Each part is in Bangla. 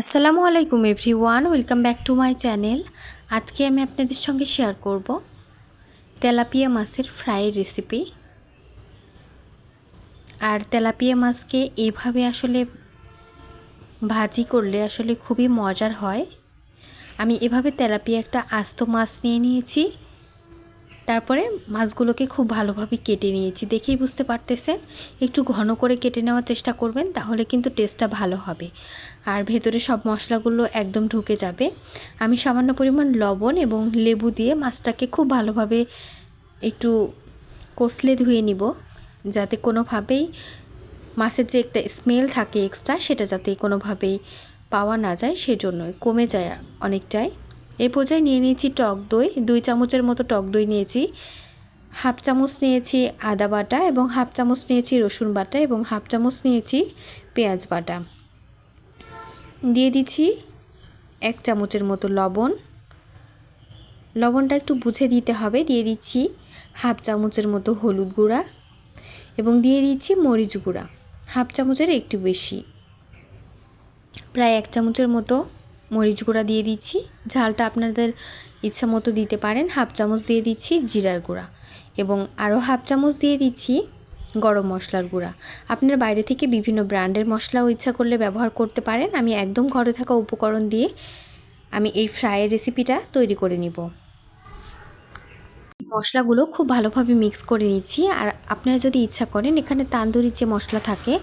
আসসালামু আলাইকুম everyone, welcome back to my channel. আজকে আমি আপনাদের সঙ্গে শেয়ার করব তেলাপিয়া মাছের ফ্রাই রেসিপি। আর তেলাপিয়া মাছকে এভাবে আসলে ভাজি করলে আসলে খুবই মজার হয়। আমি এভাবে তেলাপিয়া একটা আস্ত মাছ নিয়ে নিয়েছি। তারপরে মাছগুলোকে খুব ভালোভাবে কেটে নিয়েছি। দেখেই বুঝতে পারতেছেন, একটু ঘন করে কেটে নেওয়ার চেষ্টা করবেন, তাহলে কিন্তু টেস্টটা ভালো হবে। আর ভেতরে সব মশলাগুলো একদম ঢুকে যাবে। আমি সামান্য পরিমাণ লবণ এবং লেবু দিয়ে মাছটাকে খুব ভালোভাবে একটু কষলে ধুয়ে নিব, যাতে কোনোভাবেই মাছের যে একটা স্মেল থাকে এক্সট্রা সেটা যাতে কোনোভাবেই পাওয়া না যায়, সেজন্যই কমে যায় অনেকটাই। এই পর্যায়ে নিয়ে নিয়েছি টক দই, দুই চামচের মতো টক দই নিয়েছি, হাফ চামচ নিয়েছি আদা বাটা এবং হাফ চামচ নিয়েছি রসুন বাটা এবং হাফ চামচ নিয়েছি পেঁয়াজ বাটা। দিয়ে দিচ্ছি এক চামচের মতো লবণ। লবণটা একটু বুঝে দিতে হবে। দিয়ে দিচ্ছি হাফ চামচের মতো হলুদ গুঁড়া এবং দিয়ে দিচ্ছি মরিচ গুঁড়া। হাফ চামচের একটু বেশি। প্রায় এক চামচের মতো মরিচ গুঁড়া দিয়ে দিচ্ছি। ঝালটা আপনাদের ইচ্ছা মতো দিতে পারেন। হাফ চামচ দিয়ে দিচ্ছি জিরার গুঁড়া এবং আরও হাফ চামচ দিয়ে দিচ্ছি গরম মশলার গুঁড়া। আপনার বাইরে থেকে বিভিন্ন ব্র্যান্ডের মশলাও ইচ্ছা করলে ব্যবহার করতে পারেন। আমি একদম ঘরে থাকা উপকরণ দিয়ে আমি এই ফ্রাইয়ের রেসিপিটা তৈরি করে নিব। মশলাগুলো খুব ভালোভাবে মিক্স করে নিচ্ছি। আর আপনারা যদি ইচ্ছা করেন, এখানে তান্দুরির যে মশলা থাকে,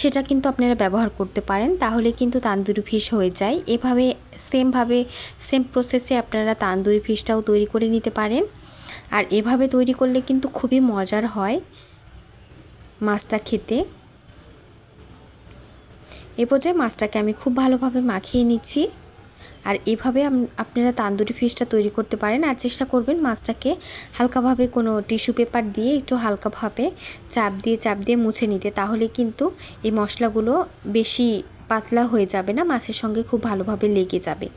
সেটা কিন্তু আপনারা ব্যবহার করতে পারেন। তাহলে কিন্তু তান্দুরি ফিশ হয়ে যায়। এভাবে সেমভাবে সেম প্রসেসে আপনারা তান্দুরি ফিশটাও তৈরি করে নিতে পারেন। আর এভাবে তৈরি করলে কিন্তু খুবই মজার হয় মাছটা খেতে। এ পর্যায়ে মাছটাকে আমি খুব ভালোভাবে মাখিয়ে নিচ্ছি। আর এভাবে আপনারা তান্দুরি ফিশটা তৈরি করতে পারেন। আর চেষ্টা করবেন মাছটাকে হালকাভাবে কোনো টিস্যু পেপার দিয়ে একটু হালকাভাবে চাপ দিয়ে চাপ দিয়ে মুছে নিতে। তাহলে কিন্তু এই মশলাগুলো বেশি পাতলা হয়ে যাবে না, মাছের সঙ্গে খুব ভালোভাবে লেগে যাবে।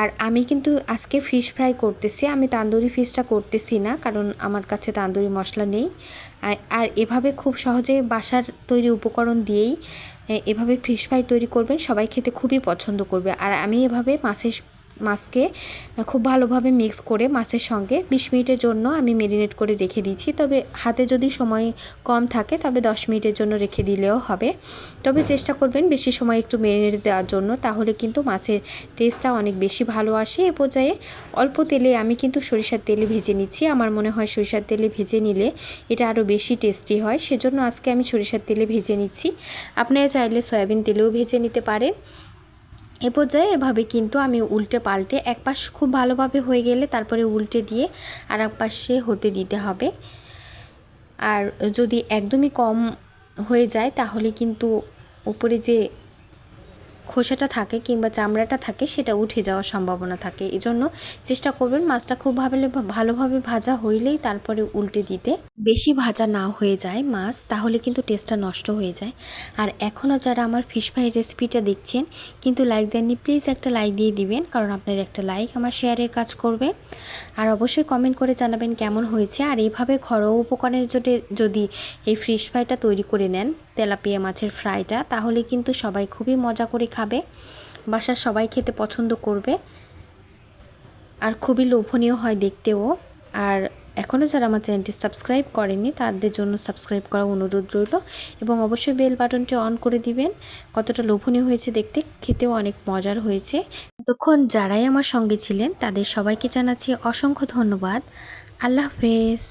আর আমি কিন্তু আজকে ফিশ ফ্রাই করতেছি, আমি তান্দুরি ফিশটা করতেছি না, কারণ আমার কাছে তান্দুরি মশলা নেই। আর এভাবে খুব সহজে বাসার তৈরি উপকরণ দিয়েই এভাবে ফিশ ফ্রাই তৈরি করবেন, সবাই খেতে খুবই পছন্দ করবে। আর আমি এভাবে মাছের মাছকে খুব ভালোভাবে মিক্স করে মাছের সঙ্গে। বিশ মিনিটের জন্য আমি মেরিনেট করে রেখে দিচ্ছি তবে হাতে যদি সময় কম থাকে, তবে দশ মিনিটের জন্য রেখে দিলেও হবে। তবে চেষ্টা করবেন বেশি সময় একটু মেরিনেট দেওয়ার জন্য, তাহলে কিন্তু মাছের টেস্টটা অনেক বেশি ভালো আসে। এ পর্যায়ে অল্প তেলে আমি কিন্তু সরিষার তেলে ভেজে নিচ্ছি। আমার মনে হয় সরিষার তেলে ভেজে নিলে এটা আরও বেশি টেস্টি হয়। সেজন্য আজকে আমি সরিষার তেলে ভেজে নিচ্ছি। আপনারা চাইলে সয়াবিন তেলেও ভেজে নিতে পারেন। এ পর্যায়ে এভাবে কিন্তু আমি উল্টে পাল্টে এক পাশ খুব ভালোভাবে হয়ে গেলে তারপরে উল্টে দিয়ে আর এক পাশে হতে দিতে হবে। আর যদি একদমই কম হয়ে যায় তাহলে কিন্তু উপরে যে খোসাটা থাকে কিংবা চামড়াটা থাকে, সেটা উঠে যাওয়ার সম্ভাবনা থাকে। এজন্য চেষ্টা করবেন মাছটা খুব ভাবে ভালোভাবে ভাজা হইলেই তারপরে উল্টে দিতে। বেশি ভাজা না হয়ে যায় মাছ, তাহলে কিন্তু টেস্টটা নষ্ট হয়ে যায়। আর এখনও যারা আমার ফিশ ফ্রাই রেসিপিটা দেখছেন, কিন্তু লাইক দেননি, প্লিজ একটা লাইক দিয়ে দিবেন, কারণ আপনার একটা লাইক আমার শেয়ারের কাজ করবে। আর অবশ্যই কমেন্ট করে জানাবেন কেমন হয়েছে, আর এইভাবে ঘরোয়া উপকরণের জন্য যদি এই ফিশ ফ্রাইটা তৈরি করে নেন তেলাপিয়া মাছের ফ্রাইটা, তাহলে কিন্তু সবাই খুবই মজা করে খাবে। বাসার সবাই খেতে পছন্দ করবে। আর খুবই লোভনীয় হয় দেখতেও। আর এখনও যারা আমার চ্যানেলটি সাবস্ক্রাইব করেনি তাদের জন্য সাবস্ক্রাইব করা অনুরোধ রইল এবং অবশ্যই বেল বাটনটি অন করে দিবেন। কতটা লোভনীয় হয়েছে দেখতে, খেতেও অনেক মজার হয়েছে। তখন যারাই আমার সঙ্গে ছিলেন, তাদের সবাইকে জানাচ্ছি অসংখ্য ধন্যবাদ। আল্লাহ হাফেজ।